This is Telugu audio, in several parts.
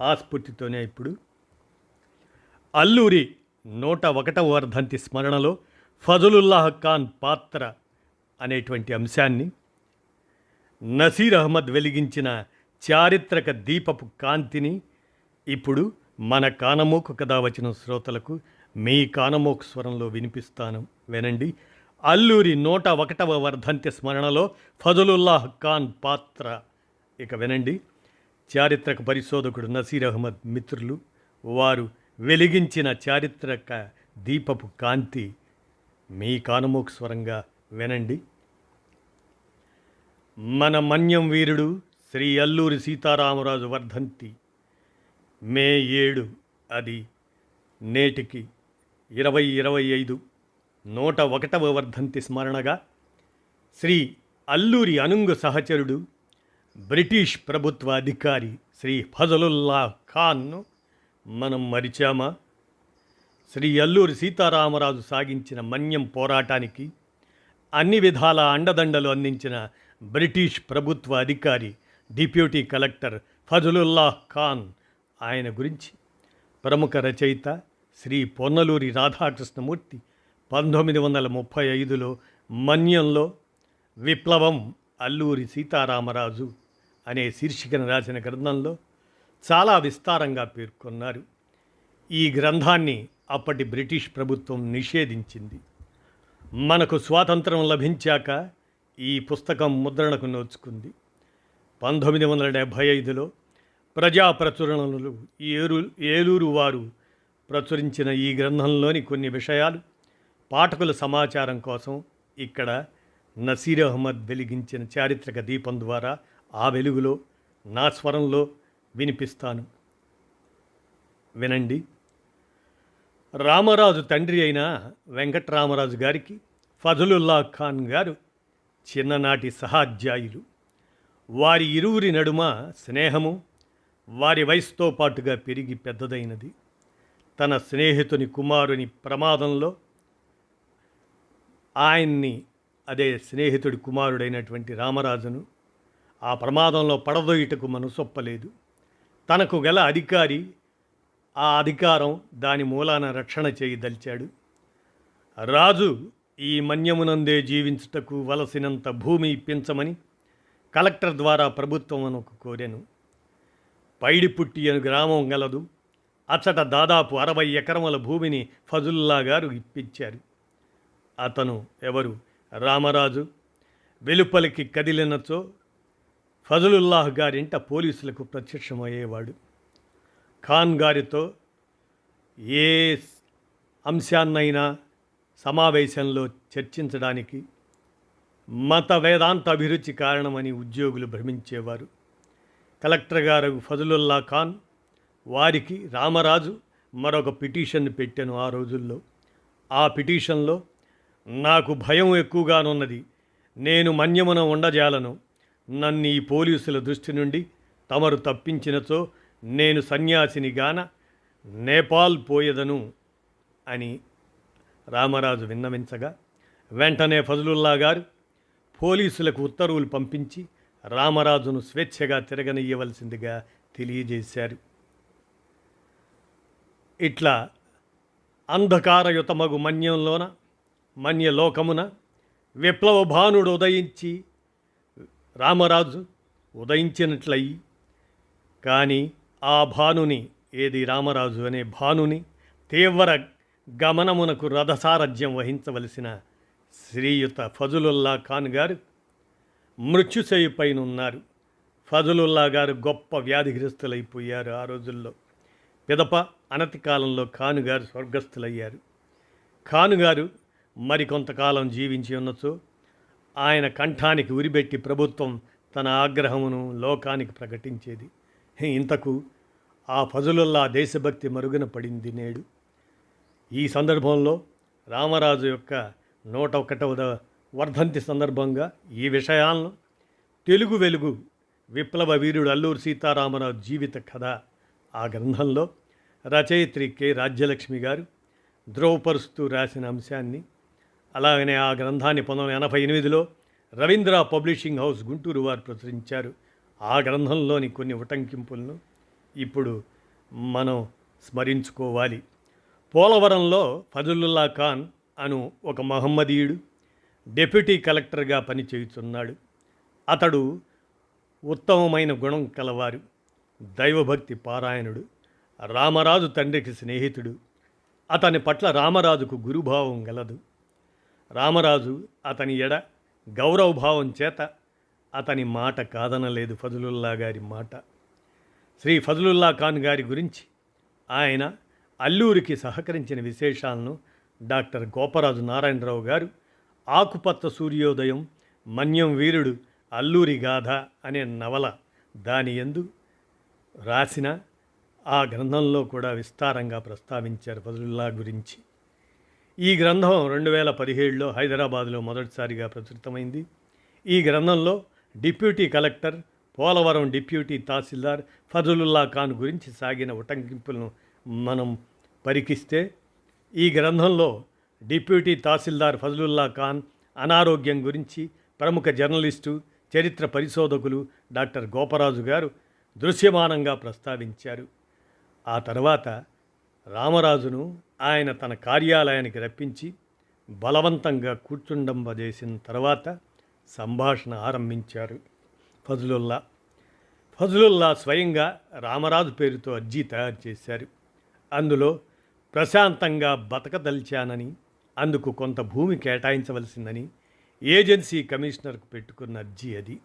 ఆ స్ఫూర్తితోనే ఇప్పుడు అల్లూరి నూట ఒకటవ వర్ధంతి స్మరణలో ఫజలుల్లాహ్ ఖాన్ పాత్ర అనేటువంటి అంశాన్ని నసీర్ అహ్మద్ వెలిగించిన చారిత్రక దీపపు కాంతిని ఇప్పుడు మన కానమోకు కథ వచ్చిన శ్రోతలకు మీ కానమోకు స్వరంలో వినిపిస్తాను. వినండి. అల్లూరి నూట ఒకటవ వర్ధంతి స్మరణలో ఫజలుల్లాహ్ ఖాన్ పాత్ర. ఇక వినండి. చారిత్రక పరిశోధకుడు నసీర్ అహ్మద్ మిత్రులు వారు వెలిగించిన చారిత్రక దీపపు కాంతి మీ కానమోకు స్వరంగా వినండి. మన మన్యం వీరుడు శ్రీ అల్లూరి సీతారామరాజు వర్ధంతి మే ఏడు అది నేటికి ఇరవై ఇరవై ఐదు నూట ఒకటవ వర్ధంతి స్మరణగా శ్రీ అల్లూరి అనుంగు సహచరుడు బ్రిటిష్ ప్రభుత్వ అధికారి శ్రీ ఫజలుల్లా ఖాన్ను మనం మరిచామా? శ్రీ అల్లూరి సీతారామరాజు సాగించిన మన్యం పోరాటానికి అన్ని విధాల అండదండలు అందించిన బ్రిటిష్ ప్రభుత్వ అధికారి డిప్యూటీ కలెక్టర్ ఫజలుల్లా ఖాన్ ఆయన గురించి ప్రముఖ రచయిత శ్రీ పొన్నలూరి రాధాకృష్ణమూర్తి పంతొమ్మిది వందల ముప్పై ఐదులో మన్యంలో విప్లవం అల్లూరి సీతారామరాజు అనే శీర్షికను రాసిన గ్రంథంలో చాలా విస్తారంగా పేర్కొన్నారు. ఈ గ్రంథాన్ని అప్పటి బ్రిటిష్ ప్రభుత్వం నిషేధించింది. మనకు స్వాతంత్రం లభించాక ఈ పుస్తకం ముద్రణకు నోచుకుంది. పంతొమ్మిది వందల డెబ్భై ఐదులో ప్రజా ప్రచురణలు ఏరు ఏలూరు వారు ప్రచురించిన ఈ గ్రంథంలోని కొన్ని విషయాలు పాఠకుల సమాచారం కోసం ఇక్కడ నసీర్ అహ్మద్ వెలిగించిన చారిత్రక దీపం ద్వారా ఆ వెలుగులో నా స్వరంలో వినిపిస్తాను. వినండి. రామరాజు తండ్రి అయిన వెంకట్రామరాజు గారికి ఫజలుల్లా ఖాన్ గారు చిన్ననాటి సహాధ్యాయులు. వారి ఇరువురి నడుమ స్నేహము వారి వయసుతో పాటుగా పెరిగి పెద్దదైనది. తన స్నేహితుని కుమారుని ప్రమాదంలో ఆయన్ని అదే స్నేహితుడి కుమారుడైనటువంటి రామరాజును ఆ ప్రమాదంలో పడదోయుటకు మనసొప్పలేదు తనకు గల అధికారి ఆ అధికారం దాని మూలాన రక్షణ చేయదలిచాడు రాజు ఈ మన్యమునందే జీవించుటకు వలసినంత భూమి ఇప్పించమని కలెక్టర్ ద్వారా ప్రభుత్వం కోరాను. పైడిపుట్టి అని గ్రామం గలదు. అచ్చట దాదాపు అరవై ఎకరముల భూమిని ఫజుల్లా గారు ఇప్పించారు. అతను ఎవరు? రామరాజు. వెలుపలికి కదిలినచో ఫజలుల్లాహ్ గారింట పోలీసులకు ప్రత్యక్షమయ్యేవాడు. ఖాన్ గారితో ఏ అంశాన్నైనా సమావేశంలో చర్చించడానికి మత వేదాంత అభిరుచి కారణమని ఉద్యోగులు భ్రమించేవారు. కలెక్టర్ గారు ఫజలుల్లా ఖాన్ వారికి రామరాజు మరొక పిటిషన్ పెట్టాను ఆ రోజుల్లో. ఆ పిటిషన్లో నాకు భయం ఎక్కువగానున్నది. నేను మన్యమున ఉండజాలను నన్ను ఈ పోలీసుల దృష్టి నుండి తమరు తప్పించినచో నేను సన్యాసినిగాన నేపాల్ పోయేదను అని రామరాజు విన్నవించగా వెంటనే ఫజలుల్లా గారు పోలీసులకు ఉత్తర్వులు పంపించి రామరాజును స్వేచ్ఛగా తిరగనియ్యవలసిందిగా తెలియజేశారు. ఇట్లా అంధకారయుతమగు మన్యంలోన మన్యలోకమున విప్లవ భానుడు ఉదయించి రామరాజు ఉదయించినట్లయి. కానీ ఆ భానుని ఏది రామరాజు అనే భానుని తీవ్ర గమనమునకు రథసారథ్యం వహించవలసిన శ్రీయుత ఫజులుల్లా ఖాన్ గారు మృత్యుశయ్యపైనున్నారు ఫజులుల్లా గారు గొప్ప వ్యాధిగ్రస్తులైపోయారు ఆ రోజుల్లో. పిదప అనతి కాలంలో ఖాను గారు స్వర్గస్థులయ్యారు. ఖాను గారు మరికొంతకాలం జీవించి ఉన్నచో ఆయన కంఠానికి ఉరిబెట్టి ప్రభుత్వం తన ఆగ్రహమును లోకానికి ప్రకటించేది. ఇంతకు ఆ ఫజులుల్లా దేశభక్తి మరుగున పడింది నేడు. ఈ సందర్భంలో రామరాజు యొక్క నూట ఒకటవ వర్ధంతి సందర్భంగా ఈ విషయాలను తెలుగు వెలుగు విప్లవ వీరుడు అల్లూరు సీతారామరాజు జీవిత కథ ఆ గ్రంథంలో రచయిత్రి కె. రాజ్యలక్ష్మి గారు ద్రోవపరుస్తూ రాసిన అంశాన్ని అలాగనే ఆ గ్రంథాన్ని పంతొమ్మిది వందల ఎనభై ఎనిమిదిలో రవీంద్ర పబ్లిషింగ్ హౌస్ గుంటూరు వారు ప్రచురించారు. ఆ గ్రంథంలోని కొన్ని ఉటంకింపులను ఇప్పుడు మనం స్మరించుకోవాలి. పోలవరంలో ఫజలుల్లా ఖాన్ అను ఒక మహమ్మదీయుడు డెప్యూటీ కలెక్టర్గా పనిచేయుచున్నాడు. అతడు ఉత్తమమైన గుణం కలవారు. దైవభక్తి పారాయణుడు. రామరాజు తండ్రికి స్నేహితుడు. అతని పట్ల రామరాజుకు గురుభావం గలదు. రామరాజు అతని ఎడ గౌరవభావం చేత అతని మాట కాదనలేదు ఫజలుల్లా గారి మాట. శ్రీ ఫజలుల్లా ఖాన్ గారి గురించి ఆయన అల్లూరికి సహకరించిన విశేషాలను డాక్టర్ గోపరాజు నారాయణరావు గారు ఆకుపచ్చ సూర్యోదయం మన్యం వీరుడు అల్లూరి గాథ అనే నవల దాని ఎందు రాసిన ఆ గ్రంథంలో కూడా విస్తారంగా ప్రస్తావించారు ఫజలుల్లా గురించి. ఈ గ్రంథం రెండు వేల పదిహేడులో హైదరాబాద్లో మొదటిసారిగా ప్రచురితమైంది. ఈ గ్రంథంలో deputy collector Polavaram deputy tahsildar Fazalullah Khan గురించి సాగిన ఉటంకింపులను మనం పరికిస్తే ఈ గ్రంథంలో డిప్యూటీ తహసీల్దార్ ఫజలుల్లా ఖాన్ అనారోగ్యం గురించి ప్రముఖ జర్నలిస్టు చరిత్ర పరిశోధకులు డాక్టర్ గోపరాజు గారు దృశ్యమానంగా ప్రస్తావించారు. ఆ తర్వాత రామరాజును ఆయన తన కార్యాలయానికి రప్పించి బలవంతంగా కూర్చుండంబజేసిన తర్వాత సంభాషణ ఆరంభించారు. ఫజలుల్లా ఫజలుల్లా స్వయంగా రామరాజు పేరుతో అర్జీ తయారు చేశారు. అందులో ప్రశాంతంగా బతకదలిచానని అందుకు కొంత భూమి కేటాయించవలసిందని ఏజెన్సీ కమిషనర్కు పెట్టుకున్న అర్జీ అది.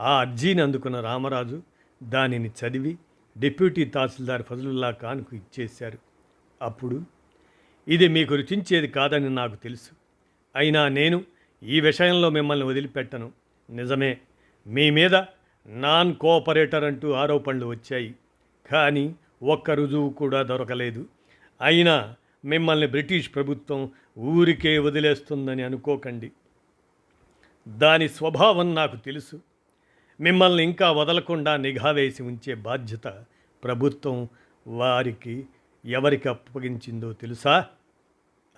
ఆ అర్జీని అందుకున్న రామరాజు దానిని చదివి డిప్యూటీ తహసీల్దార్ ఫజలుల్లా ఖాన్కు ఇచ్చేశారు. అప్పుడు ఇది మీకు రుచించేది కాదని నాకు తెలుసు. అయినా నేను ఈ విషయంలో మిమ్మల్ని వదిలిపెట్టను. నిజమే మీ మీద నాన్ కోఆపరేటర్ అంటూ ఆరోపణలు వచ్చాయి. కానీ ఒక్క రుజువు కూడా దొరకలేదు. అయినా మిమ్మల్ని బ్రిటిష్ ప్రభుత్వం ఊరికే వదిలేస్తుందని అనుకోకండి. దాని స్వభావం నాకు తెలుసు. మిమ్మల్ని ఇంకా వదలకుండా నిఘా వేసి ఉంచే బాధ్యత ప్రభుత్వం వారికి ఎవరికి అప్పగించిందో తెలుసా?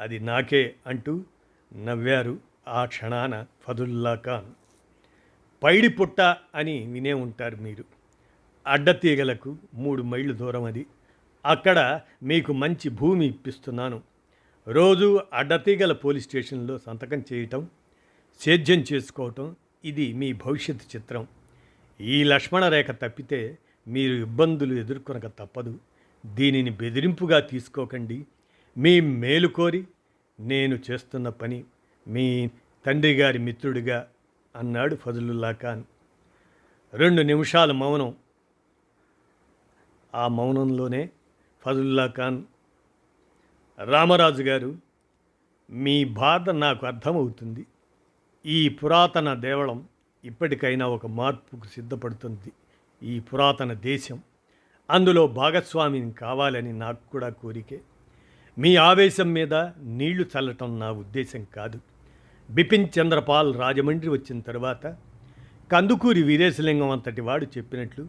అది నాకే అంటూ నవ్వారు ఆ క్షణాన ఫదుల్లా ఖాన్. పైడి పుట్ట అని వినే ఉంటారు మీరు. అడ్డతీగలకు మూడు మైళ్ళు దూరం అది. అక్కడ మీకు మంచి భూమి ఇప్పిస్తున్నాను. రోజు అడ్డతీగల పోలీస్ స్టేషన్లో సంతకం చేయటం సేద్యం చేసుకోవటం ఇది మీ భవిష్యత్ చిత్రం. ఈ లక్ష్మణ రేఖ తప్పితే మీరు ఇబ్బందులు ఎదుర్కొనక తప్పదు. దీనిని బెదిరింపుగా తీసుకోకండి. మీ మేలు కోరి నేను చేస్తున్న పని మీ తండ్రి గారి మిత్రుడిగా అన్నాడు ఫజలుల్లా ఖాన్ రెండు నిమిషాల మౌనం. ఆ మౌనంలోనే ఫజలుల్లా ఖాన్ రామరాజు గారు మీ బాధ నాకు అర్థమవుతుంది. ఈ పురాతన దేవళం ఇప్పటికైనా ఒక మార్పుకు సిద్ధపడుతుంది. ఈ పురాతన దేశం అందులో భాగస్వామిని కావాలని నాకు కూడా కోరికే. మీ ఆవేశం మీద నీళ్ళు చల్లటం నా ఉద్దేశం కాదు. బిపిన్ చంద్రపాల్ రాజమండ్రి వచ్చిన తర్వాత కందుకూరి వీరేశలింగం అంతటి వాడు చెప్పినట్లు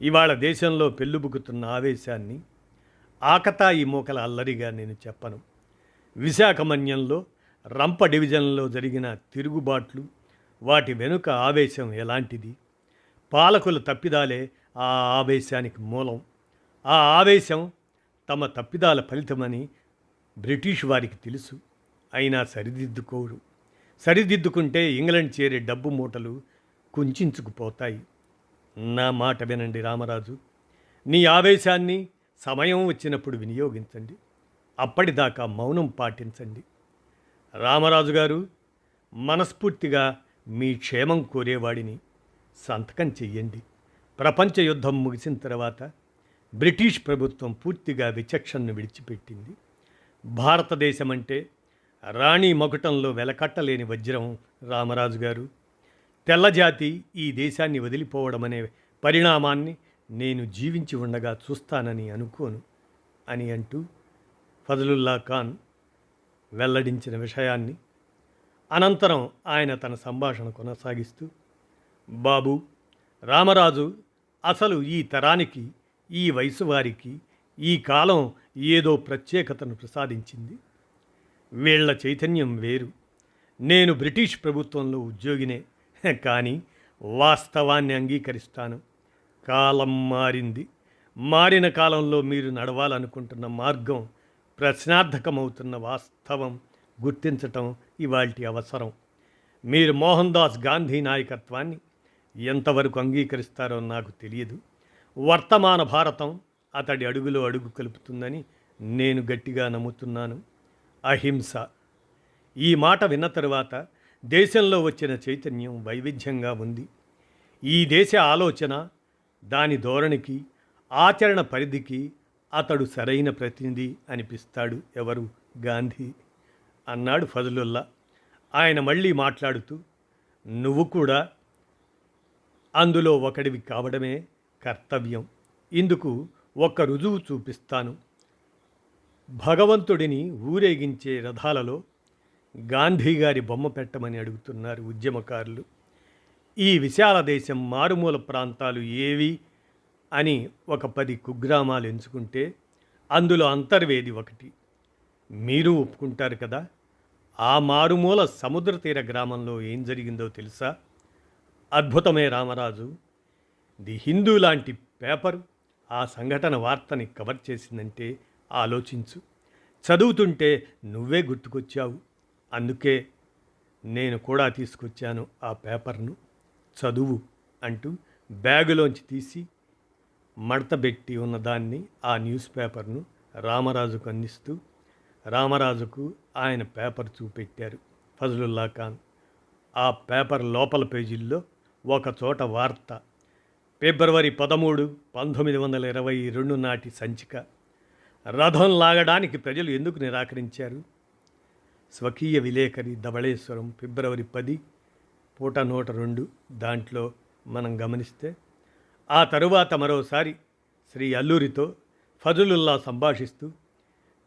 ఇవాళ దేశంలో పెళ్ళుబుకుతున్న ఆవేశాన్ని ఆకతాయి మూకల అల్లరిగా నేను చెప్పను. విశాఖమన్యంలో రంప డివిజన్లో జరిగిన తిరుగుబాట్లు వాటి వెనుక ఆవేశం ఎలాంటిది? పాలకుల తప్పిదాలే ఆ ఆవేశానికి మూలం. ఆ ఆవేశం తమ తప్పిదాల ఫలితమని బ్రిటిష్ వారికి తెలుసు. అయినా సరిదిద్దుకోరు. సరిదిద్దుకుంటే ఇంగ్లండ్ చేరే డబ్బు మూటలు కుంచుకుపోతాయి నా మాట వినండి రామరాజు. నీ ఆవేశాన్ని సమయం వచ్చినప్పుడు వినియోగించండి. అప్పటిదాకా మౌనం పాటించండి. రామరాజు గారు మనస్ఫూర్తిగా మీ క్షేమం కోరేవాడిని సంతకం చెయ్యండి. ప్రపంచ యుద్ధం ముగిసిన తర్వాత బ్రిటిష్ ప్రభుత్వం పూర్తిగా విచక్షణను విడిచిపెట్టింది. భారతదేశం అంటే రాణి మకుటంలో వెలకట్టలేని వజ్రం రామరాజు గారు. తెల్లజాతి ఈ దేశాన్ని వదిలిపోవడం అనే పరిణామాన్ని నేను జీవించి ఉండగా చూస్తానని అనుకోను అని అంటూ ఫజలుల్లా ఖాన్ వెల్లడించిన విషయాన్ని అనంతరం ఆయన తన సంభాషణ కొనసాగిస్తూ బాబు రామరాజు అసలు ఈ తరానికి ఈ వయసు వారికి ఈ కాలం ఏదో ప్రత్యేకతను ప్రసాదించింది. వీళ్ళ చైతన్యం వేరు. నేను బ్రిటిష్ ప్రభుత్వంలో ఉద్యోగినే కానీ వాస్తవాన్ని అంగీకరిస్తాను. కాలం మారింది. మారిన కాలంలో మీరు నడవాలనుకుంటున్న మార్గం ప్రశ్నార్థకమవుతున్న వాస్తవం గుర్తించటం ఇవాల్టి అవసరం. మీరు మోహన్ దాస్ గాంధీ నాయకత్వాన్ని ఎంతవరకు అంగీకరిస్తారో నాకు తెలియదు. వర్తమాన భారతం అతడి అడుగులో అడుగు కలుపుతుందని నేను గట్టిగా నమ్ముతున్నాను. అహింస. ఈ మాట విన్న తరువాత దేశంలో వచ్చిన చైతన్యం వైవిధ్యంగా ఉంది. ఈ దేశ ఆలోచన దాని ధోరణికి ఆచరణ పరిధికి అతడు సరైన ప్రతినిధి అనిపిస్తాడు ఎవరు? గాంధీ. అన్నాడు ఫజలుల్లా. ఆయన మళ్ళీ మాట్లాడుతూ నువ్వు కూడా అందులో ఒకడివి కావడమే కర్తవ్యం. ఇందుకు ఒక రుజువు చూపిస్తాను. భగవంతుడిని ఊరేగించే రథాలలో గాంధీ గారి బొమ్మ పెట్టమని అడుగుతున్నారు ఉద్యమకారులు. ఈ విశాల దేశం మారుమూల ప్రాంతాలు ఏవి అని ఒక పది కుగ్రామాలు ఎంచుకుంటే అందులో అంతర్వేది ఒకటి. మీరు ఒప్పుకుంటారు కదా? ఆ మారుమూల సముద్ర తీర గ్రామంలో ఏం జరిగిందో తెలుసా? అద్భుతమే రామరాజు. ది హిందూ లాంటి పేపరు ఆ సంఘటన వార్తని కవర్ చేసిందంటే ఆలోచించు. చదువుతుంటే నువ్వే గుర్తుకొచ్చావు. అందుకే నేను కూడా తీసుకొచ్చాను ఆ పేపర్ను. చదువు అంటూ బ్యాగులోంచి తీసి మడతబెట్టి ఉన్నదాన్ని ఆ న్యూస్ పేపర్ను రామరాజుకు అందిస్తూ రామరాజుకు ఆయన పేపర్ చూపెట్టారు. ఫజలుల్లా ఖాన్. ఆ పేపర్ లోపల పేజీల్లో ఒకచోట వార్త. ఫిబ్రవరి పదమూడు పంతొమ్మిది వందల ఇరవై రెండు నాటి సంచిక. రథం లాగడానికి ప్రజలు ఎందుకు నిరాకరించారు? స్వకీయ విలేకరి ధవళేశ్వరం ఫిబ్రవరి పది పూట నూట రెండు. దాంట్లో మనం గమనిస్తే ఆ తరువాత మరోసారి శ్రీ అల్లూరితో ఫజులుల్లా సంభాషిస్తూ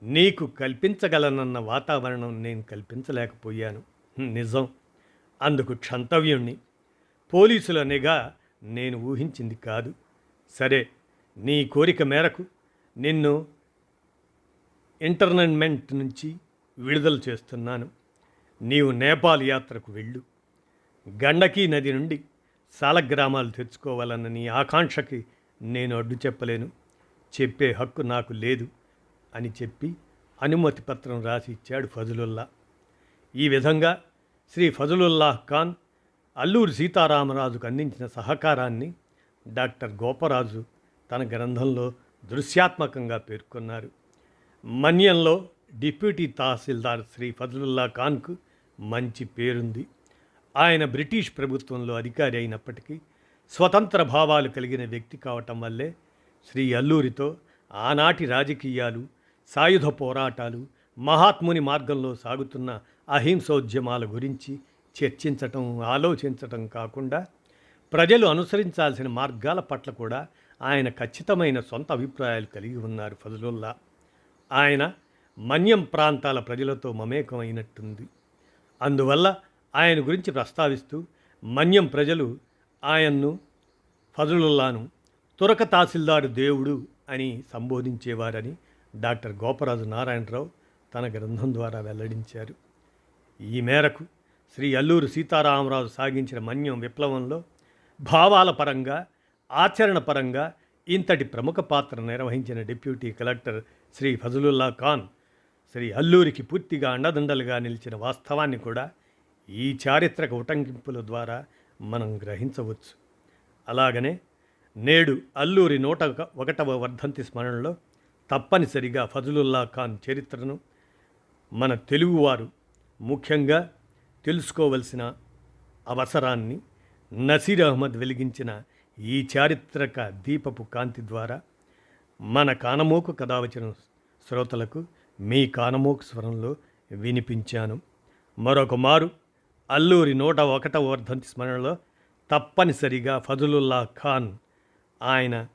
నీకు కల్పించగలనన్న వాతావరణం నేను కల్పించలేకపోయాను. నిజం. అందుకు క్షంతవ్యుణ్ణి పోలీసుల నిఘా నేను ఊహించింది కాదు. సరే నీ కోరిక మేరకు నిన్ను ఇంటర్నైన్మెంట్ నుంచి విడుదల చేస్తున్నాను. నీవు నేపాల్ యాత్రకు వెళ్ళు. గండకీ నది నుండి సాలగ్రామాలు తెచ్చుకోవాలన్న నీ ఆకాంక్షకి నేను అడ్డు చెప్పలేను. చెప్పే హక్కు నాకు లేదు అని చెప్పి అనుమతి పత్రం రాసి ఇచ్చాడు ఫజలుల్లా. ఈ విధంగా శ్రీ ఫజలుల్లాహ్ ఖాన్ అల్లూరి సీతారామరాజుకు అందించిన సహకారాన్ని డాక్టర్ గోపరాజు తన గ్రంథంలో దృశ్యాత్మకంగా పేర్కొన్నారు. మన్యంలో డిప్యూటీ తహసీల్దార్ శ్రీ ఫజలుల్లా ఖాన్కు మంచి పేరుంది. ఆయన బ్రిటిష్ ప్రభుత్వంలో అధికారి అయినప్పటికీ స్వతంత్ర భావాలు కలిగిన వ్యక్తి కావటం వల్లే శ్రీ అల్లూరితో ఆనాటి రాజకీయాలు సాయుధ పోరాటాలు మహాత్ముని మార్గంలో సాగుతున్న అహింసోద్యమాల గురించి చర్చించటం ఆలోచించటం కాకుండా ప్రజలు అనుసరించాల్సిన మార్గాల పట్ల కూడా ఆయన ఖచ్చితమైన సొంత అభిప్రాయాలు కలిగి ఉన్నారు ఫజలుల్లా. ఆయన మన్యం ప్రాంతాల ప్రజలతో మమేకమైనట్టుంది. అందువల్ల ఆయన గురించి ప్రస్తావిస్తూ మన్యం ప్రజలు ఆయన్ను ఫజలుల్లాను తురక తహసీల్దారు దేవుడు అని సంబోధించేవారని డాక్టర్ గోపరాజు నారాయణరావు తన గ్రంథం ద్వారా వెల్లడించారు. ఈ మేరకు శ్రీ అల్లూరు సీతారామరాజు సాగించిన మన్యం విప్లవంలో భావాల పరంగా ఆచరణ పరంగా ఇంతటి ప్రముఖ పాత్ర నిర్వహించిన డిప్యూటీ కలెక్టర్ శ్రీ ఫజలుల్లా ఖాన్ శ్రీ అల్లూరికి పూర్తిగా అండదండలుగా నిలిచిన వాస్తవాన్ని కూడా ఈ చారిత్రక ఉటంకింపుల ద్వారా మనం గ్రహించవచ్చు. అలాగనే నేడు అల్లూరి నూట ఒక- ఒకటవ వర్ధంతి స్మరణలో తప్పనిసరిగా ఫజలుల్లా ఖాన్ చరిత్రను మన తెలుగువారు ముఖ్యంగా తెలుసుకోవలసిన అవసరాన్ని నసీర్ అహ్మద్ వెలిగించిన ఈ చారిత్రక దీపపు కాంతి ద్వారా మన కానమోకు కథావచన శ్రోతలకు మీ కానమోకు స్వరంలో వినిపించాను. మరొక మారు అల్లూరి నూట ఒకటవ వర్ధంతి స్మరణలో తప్పనిసరిగా ఫజలుల్లా ఖాన్ ఆయన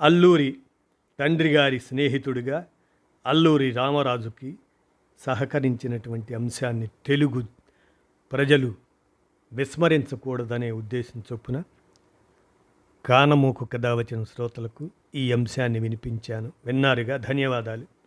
అల్లూరి తండ్రి గారి స్నేహితుడిగా అల్లూరి రామరాజుకి సహకరించినటువంటి అంశాన్ని తెలుగు ప్రజలు విస్మరించకూడదనే ఉద్దేశం చొప్పున కానమూకు కథ వచ్చిన శ్రోతలకు ఈ అంశాన్ని వినిపించాను. విన్నారుగా? ధన్యవాదాలు.